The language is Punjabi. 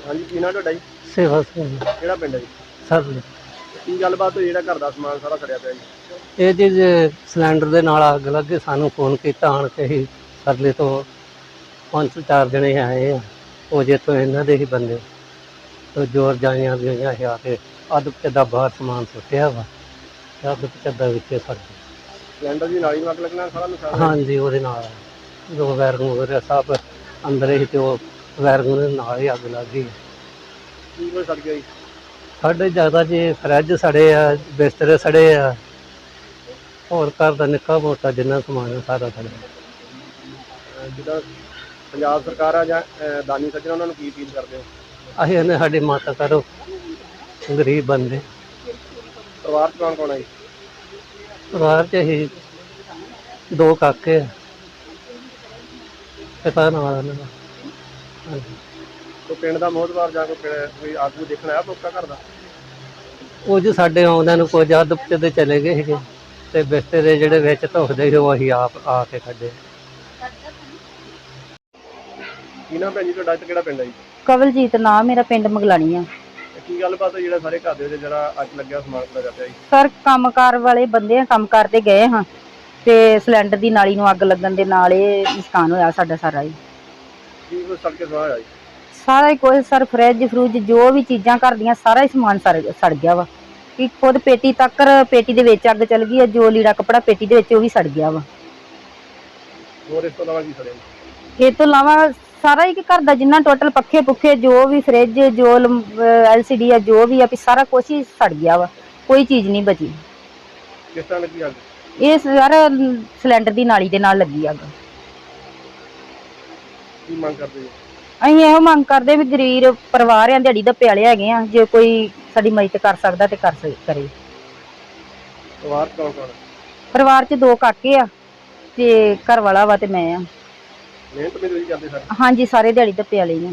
ਹਾਂਜੀ ਕੀ ਨਾਂ ਤੁਹਾਡਾ ਜੀ? ਸੇਵਾ ਸਿੰਘ। ਕਿਹੜਾ ਪਿੰਡ ਹੈ ਜੀ? ਸਰ ਕੀ ਗੱਲਬਾਤ ਹੋਈ ਜਿਹੜਾ ਘਰ ਦਾ ਸਮਾਨ ਸਾਰਾ ਸੜਿਆ ਪਿਆ ਜੀ? ਇਹ ਜੀ ਜੇ ਸਿਲੰਡਰ ਦੇ ਨਾਲ ਅੱਗ ਲੱਗੇ ਸਾਨੂੰ ਫੋਨ ਕੀਤਾ ਆਣ ਕੇ ਹੀ ਸਰਲੇ ਤੋਂ ਪੰਜ ਤੋਂ ਚਾਰ ਜਣੇ ਆਏ ਆ। ਉਹ ਜੇ ਤੋਂ ਇਹਨਾਂ ਦੇ ਹੀ ਬੰਦੇ। ਤੋਂ ਜੋਰ ਜਾਈਆਂ ਵੀ ਹੋਈਆਂ ਸੀ ਆ ਕੇ ਅੱਧ ਪਚੱਦਾ ਬਾਹਰ ਸਮਾਨ ਸੁੱਟਿਆ ਵਾ। ਤੇ ਅੱਧ ਪਚੱਦਾ ਵਿੱਚੇ ਸੜ ਗਿਆ। ਸਿਲੰਡਰ ਦੀ ਨਾਲੀ ਨੂੰ ਅੱਗ ਲੱਗਣਾ ਸਾਰਾ ਨੁਕਸਾਨ ਹੋਇਆ। ਹਾਂਜੀ ਉਹਦੇ ਨਾਲ। ਜੋ ਵੈਰਗੂ ਵਗੈਰਾ ਸਭ ਅੰਦਰ ਹੀ ਤੇ ਉਹ ਵੈਰਗੂ ਦੇ ਨਾਲ ਹੀ ਅੱਗ ਲੱਗ ਗਈ। ਕੀ ਕੁਝ ਸੜ ਗਿਆ ਜੀ? ਸਾਡੇ ਜ਼ਿਆਦਾ ਜੀ ਫਰਿੱਜ ਸੜੇ ਆ ਬਿਸਤਰੇ ਸੜੇ ਆ। ਹੋਰ ਘਰ ਦਾ ਨਿੱਕਾ ਮੋਟਾ ਜਿੰਨਾ ਸਮਾਨ ਆ ਸਾਰਾ ਸੜਿਆ। ਅਹ ਜਿੱਦਾਂ ਪੰਜਾਬ ਸਰਕਾਰ ਆ ਜਾਂ ਅਹ ਦਾਨੀ ਸੱਜਣ ਉਹਨਾਂ ਨੂੰ ਕੀ ਅਪੀਲ ਕਰਦੇ ਹੋ? ਅਸੀਂ ਇਹਨੇ ਸਾਡੀ ਮਾਤਾ ਕਰੋ। ਗਰੀਬ ਬੰਦੇ। ਪਰਿਵਾਰ ਚ ਕੌਣ ਕੌਣ ਹੈ ਜੀ? ਪਰਿਵਾਰ ਚ ਅਸੀਂ ਦੋ ਕਾਕੇ ਆ। ਪਿਤਾ ਨਾਲ। ਉਹਨਾਂ ਦਾ ਹਾਂਜੀ। ਕੋਈ ਪਿੰਡ ਦਾ ਮੋਹਤਵਾਰ ਜਾਂ ਕੋਈ ਪਿੰਡ- ਕੋਈ ਆਗੂ ਦੇਖਣ ਆਇਆ ਮੌਕਾ ਘਰ ਦਾ? ਕੁਝ ਸਾਡੇ ਆਉਂਦਿਆਂ ਨੂੰ ਕੁਝ ਅੱਧ ਤੇ ਚਲੇ ਗਏ ਸੀਗੇ ਤੇ ਬਿਸਤਰੇ ਜਿਹੜੇ ਵਿੱਚ ਧੁਖਦੇ ਸੀ ਉਹ ਅਸੀਂ ਆਪ ਆ ਕੇ ਕੱਢੇ ਕੀ ਨਾਮ ਭੈਣ ਜੀ ਤੁਹਾਡਾ ਤੇ ਕਿਹੜਾ ਪਿੰਡ ਹੈ ਜੀ? ਕਵਲਜੀਤ ਨਾਮ ਮੇਰਾ ਪਿੰਡ ਮਗਲਾਣੀ ਆ। ਤੇ ਕੀ ਗੱਲਬਾਤ ਹੋਈ ਜਿਹੜਾ ਸਾਰੇ ਘਰ ਦੇ ਵਿੱਚ ਜਿਹੜਾ ਅੱਗ ਲੱਗਿਆ ਸਮਾਨ ਸੜਿਆ ਪਿਆ ਜੀ? ਸਰ ਕੰਮਕਾਰ ਵਾਲੇ ਬੰਦੇ ਆ ਕੰਮ ਕਰਦੇ ਗਏ ਹਾਂ ਤੇ ਸਿਲੰਡਰ ਦੀ ਨਾਲੀ ਨੂੰ ਅੱਗ ਲੱਗਣ ਦੇ ਨਾਲ ਇਹ ਨੁਕਸਾਨ ਹੋਇਆ ਸਾਡਾ ਸਾਰਾ ਹੀ ਕੀ ਕੁਝ ਸੜ ਕੇ ਸਵਾਹ ਹੋਇਆ ਜੀ ਸਾਰਾ ਹੀ ਕੁਝ ਸਰ ਫਰਿੱਜ ਫਰੂਜ ਜੋ ਵੀ ਚੀਜ਼ਾਂ ਘਰ ਦੀਆਂ ਸਾਰਾ ਹੀ ਸਮਾਨ ਸੜ ਸੜ ਗਿਆ ਵਾ। ਕਿ ਖੁਦ ਪੇਟੀ ਤੱਕ ਪੇਟੀ ਦੇ ਵਿੱਚ ਅੱਗ ਚੱਲ ਗਈ ਆ ਜੋ ਲੀੜਾ ਕਪੜਾ ਪੇਟੀ ਦੇ ਵਿੱਚ ਉਹ ਵੀ ਸੜ ਗਿਆ ਵਾ। ਹੋਰ ਇਸ ਤੋਂ ਇਲਾਵਾ ਕੀ ਸੜਿਆ? ਜੀ ਇਹ ਤੋਂ ਇਲਾਵਾ ਸਾਰਾ ਹੀ ਕਿ ਘਰ ਦਾ ਜਿੰਨਾ ਟੋਟਲ ਪੱਖੇ ਪੁੱਖੇ ਜੋ ਵੀ ਫਰਿੱਜ ਜੋ ਐਲਸੀਡੀ ਆ ਜੋ ਵੀ ਆ ਵੀ ਸਾਰਾ ਕੁਝ ਹੀ ਸੜ ਗਿਆ ਵਾ। ਕੋਈ ਚੀਜ਼ ਨਹੀਂ ਬਚੀ। ਕਿਸ ਤਰ੍ਹਾਂ ਲੱਗੀ ਅੱਗ? ਇਹ ਸਰ ਸਿਲੰਡਰ ਦੀ ਨਾਲੀ ਦੇ ਨਾਲ ਲੱਗੀ ਅੱਗ। ਕੀ ਮੰਗ ਕਰਦੇ ਜੀ ਅਸੀਂ ਇਹੋ ਮੰਗ ਕਰਦੇ ਵੀ ਗਰੀਬ ਪਰਿਵਾਰ ਆ ਦਿਹਾੜੀ ਦਾ ਪਿਆਲੇ ਹੈਗੇ ਆ ਜੇ ਕੋਈ ਸਾਡੀ ਮਦਦ ਕਰ ਸਕਦਾ ਤੇ ਕਰ ਸਕ- ਕਰੇ। ਪਰਿਵਾਰ ਚ ਕੌਣ ਕੌਣ ਹੈ? ਪਰਿਵਾਰ 'ਚ ਦੋ ਕਾਕੇ ਆ ਤੇ ਘਰ ਵਾਲਾ ਵਾ ਤੇ ਮੈਂ ਆ। ਮਿਹਨਤ ਮਜ਼ਦੂਰੀ ਕਰਦੇ ਸਰ। ਹਾਂਜੀ ਸਾਰੇ ਦਿਹਾੜੀ ਦਾ ਪਿਆਲੇ ਨੇ